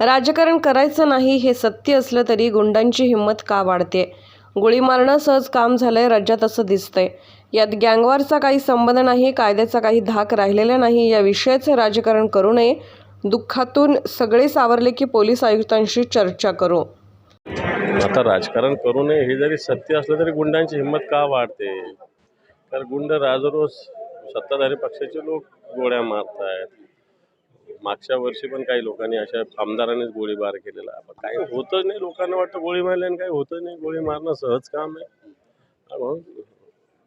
राजकारण करायचं नाही हे सत्य असलं तरी गुंडांची हिंमत का वाढते? गोळी मारणं सहज काम झालंय राज्यात असं दिसतंय. यात गँगवारचा काही संबंध नाही कायद्याचा काही धाक राहिलेला नाही या विषयाचं राजकारण करू नये. दुःखातून सगळे सावरले की पोलीस आयुक्तांशी चर्चा करू. आता राजकारण करू नये हे जरी सत्य असलं तरी गुंडांची हिंमत का वाढते? तर गुंड राजरोज सत्ताधारी पक्षाचे लोक गोळ्या मारत आहेत मागच्या वर्षी पण काही लोकांनी अशा आमदारांनीच गोळीबार केलेला. पण काही होतच नाही. लोकांना वाटतं गोळी मारल्याने काही होतं नाही. गोळी मारणं सहज काम आहे. म्हणून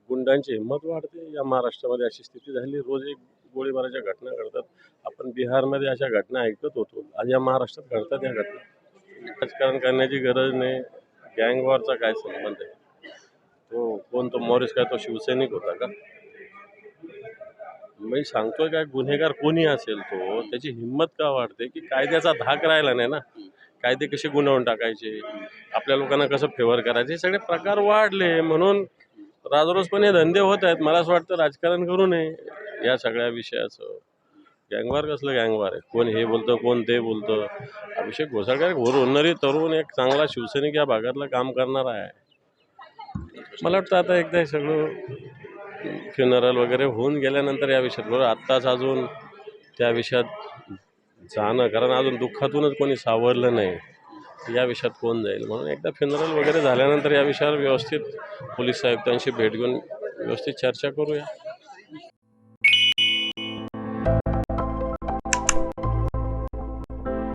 गुंडांची हिंमत वाढते. या महाराष्ट्रामध्ये अशी स्थिती झाली. रोज एक गोळीबाराच्या घटना घडतात. आपण बिहारमध्ये अशा घटना ऐकत होतो. आज या महाराष्ट्रात घडतात या घटना. राजकारण करण्याची गरज नाही. गँगवॉरचा काय संबंध आहे? तो कोण? तो मॉरिस काय? तो शिवसैनिक होता का? मी सांगतोय काय गुन्हेगार कोणी असेल तो त्याची हिंमत का वाढते की कायद्याचा धाक राहिला नाही ना? कायदे कसे गुन्हावून टाकायचे? आपल्या लोकांना कसं फेवर करायचे? हे सगळे प्रकार वाढले म्हणून हे धंदे होत आहेत. मला असं वाटतं राजकारण करू नये या सगळ्या विषयाचं. गँगवार कसलं गँगवार आहे? कोण हे बोलतं कोण ते बोलतं? अभिषेक घोसाळकर घोर तरुण एक चांगला शिवसैनिक या भागातलं काम करणारा आहे. मला वाटतं आता एकदा हे सगळं फ्युनरल वगैरे होऊन गेल्यानंतर या विषयात बरोबर आत्ताच अजून त्या विषयात जाणं कारण अजून दुःखातूनच कोणी सावरलं नाही. या विषयात कोण जाईल? म्हणून एकदा फ्युनरल वगैरे झाल्यानंतर या विषयावर व्यवस्थित पोलीस आयुक्तांशी भेट घेऊन व्यवस्थित चर्चा करूया.